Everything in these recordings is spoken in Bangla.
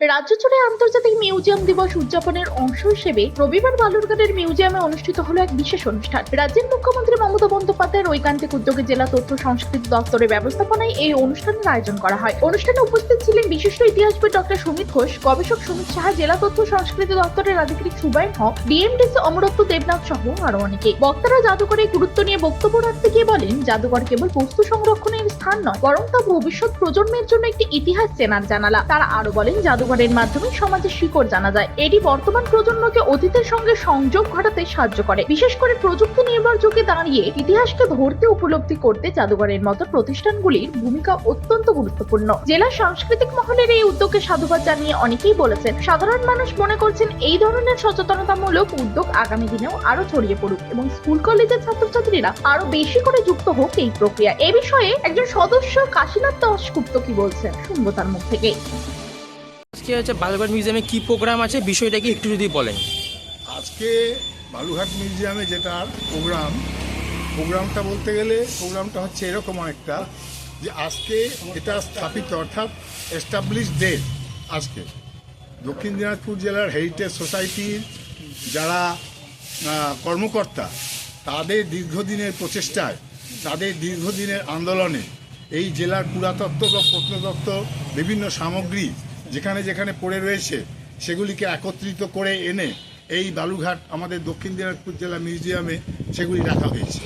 রাজ্য জুড়ে আন্তর্জাতিক মিউজিয়াম দিবস উদযাপনের অংশ হিসেবে রবিবার বালুরঘাটের মিউজিয়ামে অনুষ্ঠিত হলো এক বিশেষ অনুষ্ঠান। রাজ্যের মুখ্যমন্ত্রী মমতা বন্দ্যোপাধ্যায়ের ঐকান্তিক উদ্যোগে জেলা তথ্য সংস্কৃতি দপ্তরের ব্যবস্থাপনায় এই অনুষ্ঠানের আয়োজন করা হয়। অনুষ্ঠানে উপস্থিত ছিলেন বিশিষ্ট ইতিহাসবিদ ডক্টর সুমিত ঘোষ, গবেষক সুমিত সাহা, জেলা তথ্য সংস্কৃতি দপ্তরের আধিকারিক সুবাইন হক, ডিএমডিসি অমরত্ব দেবনাথ সহ আরও অনেকে। বক্তারা জাদুঘরের গুরুত্ব নিয়ে বক্তব্য রাখতে গিয়ে বলেন, জাদুঘর কেবল বস্তু সংরক্ষণের স্থান নয়, বরং তা ভবিষ্যৎ প্রজন্মের জন্য একটি ইতিহাস চেনার জানালা। তারা আরও বলেন জাদুঘরের মাধ্যমে সমাজের শিকড় জানা যায়। এটি বর্তমান প্রজন্মকে অতীতের সঙ্গে সংযোগ ঘটাতে সাহায্য করে। বিশেষ করে প্রযুক্তি নির্ভর যুগে দাঁড়িয়ে ইতিহাসকে ধরতে উপলব্ধি করতে জাদুঘরের মতো প্রতিষ্ঠানগুলির ভূমিকা অত্যন্ত গুরুত্বপূর্ণ। জেলা সাংস্কৃতিক মহলের এই উদ্যোগকে সাধুবাদ জানিয়ে অনেকেই বলেছেন, সাধারণ মানুষ মনে করছেন এই ধরনের সচেতনতামূলক উদ্যোগ আগামী দিনেও আরও ছড়িয়ে পড়ুক এবং স্কুল, কলেজের ছাত্রছাত্রীরা আরও বেশি করে যুক্ত হোক এই প্রক্রিয়া এ বিষয়ে একজন সদস্য কাশীনাথ দাসগুপ্ত কি বলছেন? শুনব তার মুখ থেকে। আজকে হচ্ছে বালুঘাট মিউজিয়ামে কি প্রোগ্রাম আছে? বিষয়টা কি একটু যদি বলেন। আজকে বালুঘাট মিউজিয়ামে যেটা প্রোগ্রাম প্রোগ্রামটা বলতে গেলে প্রোগ্রামটা হচ্ছে এরকম অনেকটা যে আজকে এটা স্থাপিত, অর্থাৎ এস্টাবলিশ ডে আজকে। দক্ষিণ দিনাজপুর জেলার হেরিটেজ সোসাইটির যারা কর্মকর্তা, তাদের দীর্ঘদিনের প্রচেষ্টায়, তাদের দীর্ঘদিনের আন্দোলনে এই জেলার পুরাতত্ত্ব বা প্রত্নতত্ত্ব, বিভিন্ন সামগ্রী যেখানে যেখানে পড়ে রয়েছে, সেগুলিকে একত্রিত করে এনে এই বালুঘাট আমাদের দক্ষিণ দিনাজপুর জেলা মিউজিয়ামে সেগুলি রাখা হয়েছে।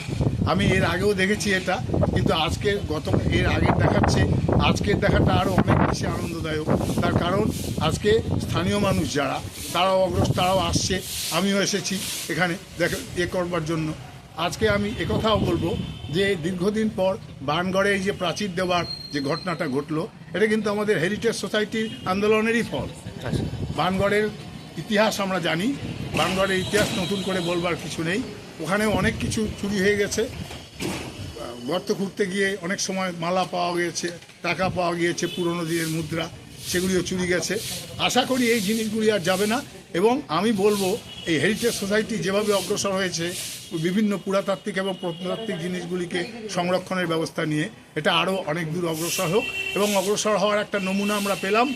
আমি এর আগেও দেখেছি এটা, কিন্তু আজকে গত, এর আগের দেখাচ্ছে, আজকের দেখাটা আরও অনেক বেশি আনন্দদায়ক। তার কারণ, আজকে স্থানীয় মানুষ যারা, তারাও অগ্রস তারাও আসছে। আমিও এসেছি এখানে দেখ, এ করবার জন্য। আজকে আমি একথাও বলব যে দীর্ঘদিন পর বানগড়ে এই যে প্রাচীর দেওয়ার যে ঘটনাটা ঘটলো, এটা কিন্তু আমাদের হেরিটেজ সোসাইটির আন্দোলনেরই ফল। বানগড়ের ইতিহাস আমরা জানি, বানগড়ের ইতিহাস নতুন করে বলবার কিছু নেই। ওখানে অনেক কিছু চুরি হয়ে গেছে। গর্ত খুঁড়তে গিয়ে অনেক সময় মালা পাওয়া গিয়েছে, টাকা পাওয়া গিয়েছে, পুরনো দিনের মুদ্রা, সেগুলিও চুরি গেছে। আশা করি এই জিনিসগুলি আর যাবে না। এবং আমি বলব, এই হেরিটেজ সোসাইটি যেভাবে অগ্রসর হয়েছে, বিভিন্ন পুরাতাত্ত্বিক এবং প্রত্নতাত্ত্বিক জিনিসগুলিকে সংরক্ষণের ব্যবস্থা নিয়ে, এটা আরও অনেক দূর অগ্রসর হোক। এবং অগ্রসর হওয়ার একটা নমুনা আমরা পেলাম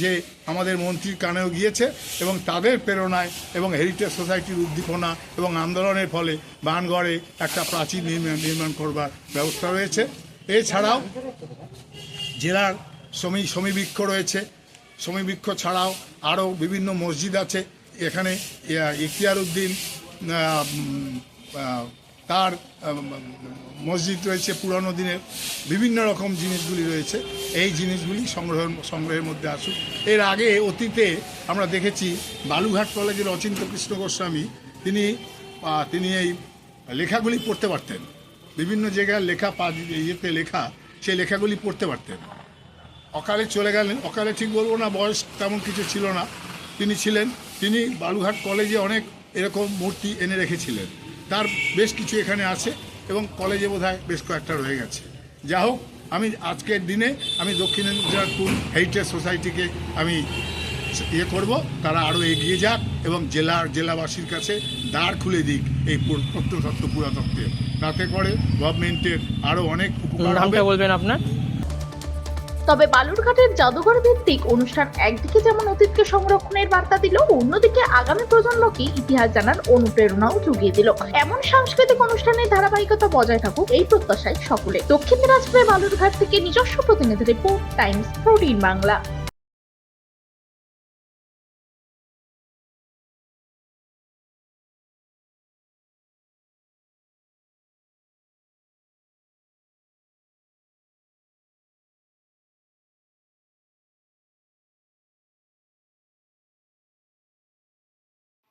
যে আমাদের মন্ত্রীর কানেও গিয়েছে এবং তাদের প্রেরণায় এবং হেরিটেজ সোসাইটির উদ্দীপনা এবং আন্দোলনের ফলে বানগড়ে একটা প্রাচীর নির্মাণ করবার ব্যবস্থা রয়েছে। এছাড়াও জেলার সমী সমীবৃক্ষ রয়েছে। সমীবৃক্ষ ছাড়াও আরও বিভিন্ন মসজিদ আছে। এখানে ইখতিয়ার উদ্দিন তার মসজিদ রয়েছে পুরানো দিনের। বিভিন্ন রকম জিনিসগুলি রয়েছে। এই জিনিসগুলি সংগ্রহ, সংগ্রহের মধ্যে আসুক। এর আগে অতীতে আমরা দেখেছি বালুঘাট কলেজের অচিন্ত কৃষ্ণ গোস্বামী, তিনি তিনি এই লেখাগুলি পড়তে পারতেন। বিভিন্ন জায়গায় লেখা পা ইয়েতে লেখা, সেই লেখাগুলি পড়তে পারতেন। অকালে চলে গেলেন অকালে ঠিক বলব না বয়স তেমন কিছু ছিল না। তিনি ছিলেন তিনি বালুঘাট কলেজে অনেক এরকম মূর্তি এনে রেখেছিলেন। তার বেশ কিছু এখানে আছে এবং কলেজে বোধহয় বেশ কয়েকটা রয়ে গেছে। যা হোক আমি আজকের দিনে আমি দক্ষিণ দিনাজপুর হেরিটেজ সোসাইটিকে আমি ইয়ে করব তারা আরও এগিয়ে যাক এবং জেলার জেলাবাসীর কাছে দ্বার খুলে দিক এই পুর- প্রত্নতত্ত্ব পুরাতত্ত্বের। তাতে করে গভর্নমেন্টের আরও অনেক উপকার হবে। বলবেন আপনার? তবে বালুরঘাটের জাদুঘর ভিত্তিক অনুষ্ঠান একদিকে যেমন অতীতকে সংরক্ষণের বার্তা দিল, অন্যদিকে আগামী প্রজন্মকে ইতিহাস জানার অনুপ্রেরণাও জুগিয়ে দিল। এমন সাংস্কৃতিক অনুষ্ঠানের ধারাবাহিকতা বজায় থাকুক এই প্রত্যাশায় সকলে। দক্ষিণ দিনাজপুরের বালুরঘাট থেকে নিজস্ব প্রতিনিধি রিপোর্ট, টাইমস প্রোটিন বাংলা।